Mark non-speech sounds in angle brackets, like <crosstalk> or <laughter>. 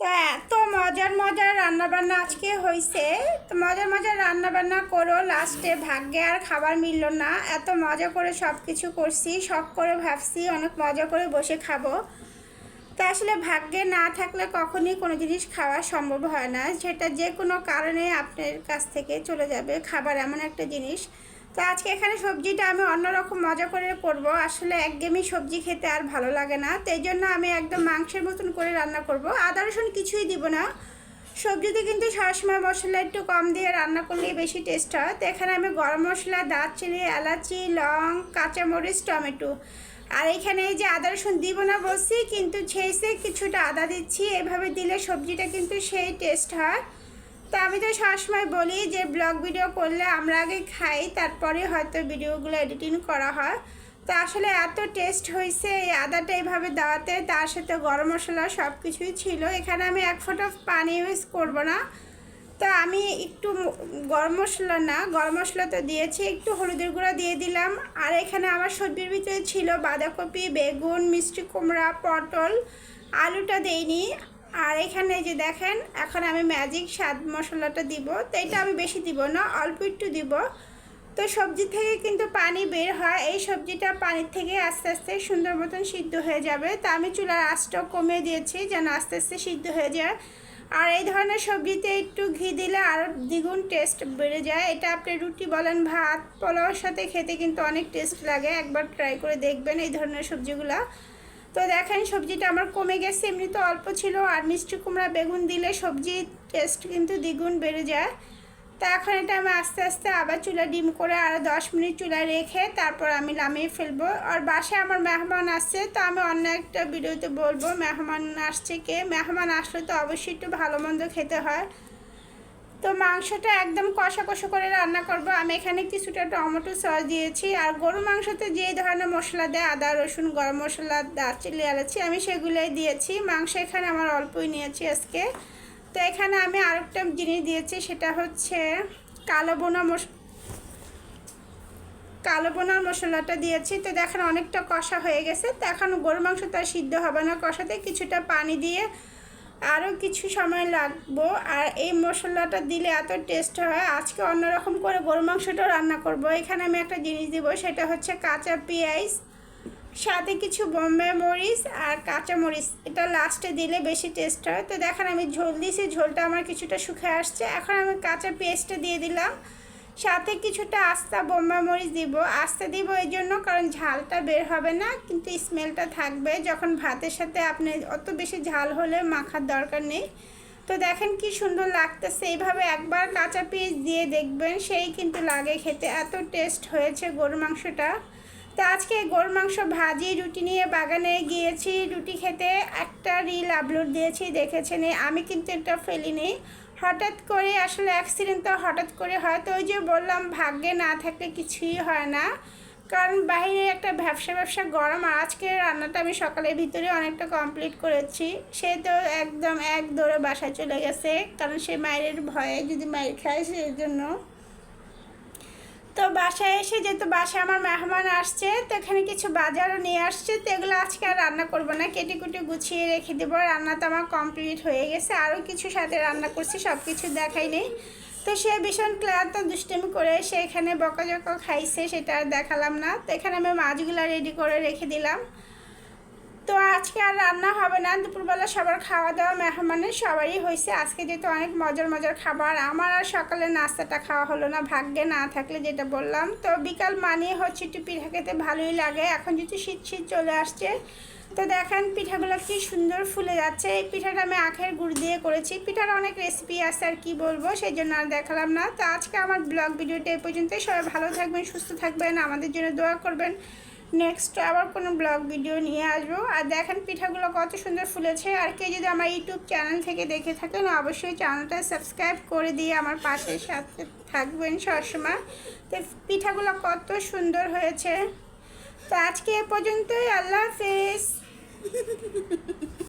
তো এত মজার মজার রান্নাবান্না আজকে হয়েছে তো মজার মজার রান্নাবান্না করো, লাস্টে ভাগ্যে আর খাবার মিললো না। এত মজা করে সব কিছু করছি, শখ করে ভাবছি, অনেক মজা করে বসে খাব। তো আসলে ভাগ্যে না থাকলে কখনই কোনো জিনিস খাওয়া সম্ভব হয় না। সেটা যে কোনো কারণে আপনার কাছ থেকে চলে যাবে। খাবার এমন একটা জিনিস। তো আজকে এখানে সবজিটা আমি অন্যরকম মজা করে করব। আসলে একঘেয়েমি সবজি খেতে আর ভালো লাগে না। তো এই জন্য আমি একদম মাংসের মতন করে রান্না করব। আদা রসুন কিছুই দিব না। সবজিতে কিন্তু সবসময় মশলা একটু কম দিয়ে রান্না করলেই বেশি টেস্ট হয়। তো এখানে আমি গরম মশলা, দারচিনি, এলাচি, লং, কাঁচামরিচ, টমেটো। আর এখানে এই যে আদা রসুন দিব না বলছি, কিন্তু ছেঁচে কিছুটা আদা দিচ্ছি। এভাবে দিলে সবজিটা কিন্তু সেই টেস্ট হয়। তো আমি তো সবসময় বলি যে ব্লগ ভিডিও করলে আমরা আগে খাই, তারপরে হয়তো ভিডিওগুলো এডিটিং করা হয়। তো আসলে এত টেস্ট হয়েছে এই আদাটা এইভাবে দেওয়াতে, তার সাথে গরম মশলা সব কিছুই ছিল। এখানে আমি এক ফোঁটা পানি ইউজ করব না। তো আমি একটু গরম মশলা না, গরম মশলা তো দিয়েছি, একটু হলুদের গুঁড়া দিয়ে দিলাম। আর এখানে আমার সবজির ভিতরে ছিল বাঁধাকপি, বেগুন, মিষ্টি কুমড়া, পটল। আলুটা দেইনি। আর এখানে যে দেখেন, এখন আমি ম্যাজিক স্বাদ মশলাটা দিব। তো এটা আমি বেশি দিব না, অল্প একটু দিব। তো সবজি থেকে কিন্তু পানি বের হয়। এই সবজিটা পানির থেকে আস্তে আস্তে সুন্দর মতন সিদ্ধ হয়ে যাবে। তা আমি চুলার আঁচটাও কমিয়ে দিয়েছি যেন আস্তে আস্তে সিদ্ধ হয়ে যায়। আর এই ধরনের সবজিতে একটু ঘি দিলে আরও দ্বিগুণ টেস্ট বেড়ে যায়। এটা আপনি রুটি বলেন, ভাত, পোলাওর সাথে খেতে কিন্তু অনেক টেস্ট লাগে। একবার ট্রাই করে দেখবেন এই ধরনের সবজিগুলা। তো দেখেন, সবজিটা আমার কমে গেছে। এমনি তো অল্প ছিল। আর মিষ্টি কুমড়া, বেগুন দিলে সবজির টেস্ট কিন্তু দ্বিগুণ বেড়ে যায়। তা এখন এটা আমি আস্তে আস্তে আবার চুলা ডিম করে আরও দশ মিনিট চুলায় রেখে তারপর আমি নামিয়ে ফেলব। আর বাসায় আমার মেহমান আসছে তো আমি অন্য একটা ভিডিওতে বলব, মেহমান আসছে কে? মেহমান আসলে তো অবশ্যই একটু ভালো মন্দ খেতে হয়। তো মাংসটা একদম কষা কষা করে রান্না করব। আমি এখানে কিছুটা টমেটো সস দিয়েছি আর গরু মাংসতে যে ধরনের মশলা দেয়, আদা, রসুন, গরম মশলা, দারচিনি, এলাচি, আমি সেগুলোই দিয়েছি। মাংস এখানে আমার অল্পই নিয়েছি আজকে। তো এখানে আমি আরেকটা জিনিস দিয়েছি, সেটা হচ্ছে কালো বোনা মশ, কালো বোনার মশলাটা দিয়েছি। তো দেখেন অনেকটা কষা হয়ে গেছে। তো এখন গরু আর সিদ্ধ হবে না কষাতে। কিছুটা পানি দিয়ে আরও কিছু সময় লাগবো। আর এই মশলাটা দিলে এত টেস্ট হয়। আজকে অন্যরকম করে গরু মাংসটাও রান্না করব। এখানে আমি একটা জিনিস দিব, সেটা হচ্ছে কাঁচা পেঁয়াজ, সাথে কিছু বোম্বে মরিচ আর কাঁচা মরিচ। এটা লাস্টে দিলে বেশি টেস্ট হয়। তো দেখেন আমি ঝোল দিয়েছি, ঝোলটা আমার কিছুটা শুকে আসছে। এখন আমি কাঁচা পেঁয়াজটা দিয়ে দিলাম। সাথে কিছুটা আস্তা, বোম্বা মরিচ দিব। আস্তা দিব এই জন্য, কারণ ঝালটা বের হবে না, কিন্তু স্মেলটা থাকবে। যখন ভাতের সাথে আপনি অত বেশি ঝাল হলে মাখার দরকার নেই। তো দেখেন কি সুন্দর লাগতেছে। এইভাবে একবার কাঁচা পেঁয়াজ দিয়ে দেখবেন, সেই কিন্তু লাগে খেতে। এত টেস্ট হয়েছে গরু মাংসটা। তো আজকে গরুর মাংস ভাজি, রুটি নিয়ে বাগানে গিয়েছি। রুটি খেতে একটা রিল আপলোড দিয়েছি, দেখেছেন? আমি কিন্তু এটা ফেলিনি। হঠাৎ করে আসলে অ্যাক্সিডেন্ট তো হঠাৎ করে হয়, তো ওই যে বললাম ভাগ্যে না থাকলে কিছুই হয় না। কারণ বাইরে একটা ব্যবসা ব্যবসা গরম আর আজকে রান্নাটা আমি সকালের ভিতরে অনেকটা কমপ্লিট করেছি। সে তো একদম এক দৌড়ে বাসায় চলে গেছে, কারণ সে মায়ের ভয়ে যদি মায়ের খায় সেই জন্য তো বাসায় এসে যেহেতু বাসায় আমার মেহমান আসছে, তো এখানে কিছু বাজারও নিয়ে আসছে, তো এগুলো আজকে আর রান্না করব না। কেটে কুটে গুছিয়ে রেখে দেবো। রান্না তো আমার কমপ্লিট হয়ে গেছে। আরও কিছু সাথে রান্না করছি সব কিছু দেখাই নেই। তো সে ভীষণ ক্লান্ত, দুষ্টমি করে সে এখানে বকাঝকা খাইছে, সেটা আর দেখালাম না। তো এখানে আমি মাছগুলো রেডি করে রেখে দিলাম। তো আজকে আর রান্না হবে না। দুপুরবেলা সবার খাওয়া দাওয়া মেহমানের সবারই হয়েছে আজকে যেহেতু অনেক মজার মজার খাবার, আমার আর সকালে নাস্তাটা খাওয়া হলো না। ভাগ্যে না থাকলে যেটা বললাম। তো বিকাল মানিয়ে হচ্ছে একটু পিঠা খেতে ভালোই লাগে। এখন যেহেতু শীত শীত চলে আসছে, তো দেখেন পিঠাগুলো কি সুন্দর ফুলে যাচ্ছে। এই পিঠাটা আমি আখের গুড় দিয়ে করেছি। পিঠার অনেক রেসিপি আছে আর কি বলব সেই জন্য আর দেখালাম না। তো আজকে আমার ব্লগ ভিডিওটা এই পর্যন্তই। সবাই ভালো থাকবেন, সুস্থ থাকবেন। আমাদের জন্য দোয়া করবেন। নেক্সট আবার কোনো ব্লগ ভিডিও নিয়ে আসব। আর দেখেন পিঠাগুলো কত সুন্দর ফুলেছে। আর কেউ যদি আমার ইউটিউব চ্যানেল থেকে দেখে থাকেন, অবশ্যই চ্যানেলটা সাবস্ক্রাইব করে দিয়ে আমার পাশে সাথে থাকবেন সবসময়। তো পিঠাগুলো কত সুন্দর হয়েছে। তো আজকে এ পর্যন্তই। আল্লাহ হাফেজ। <laughs>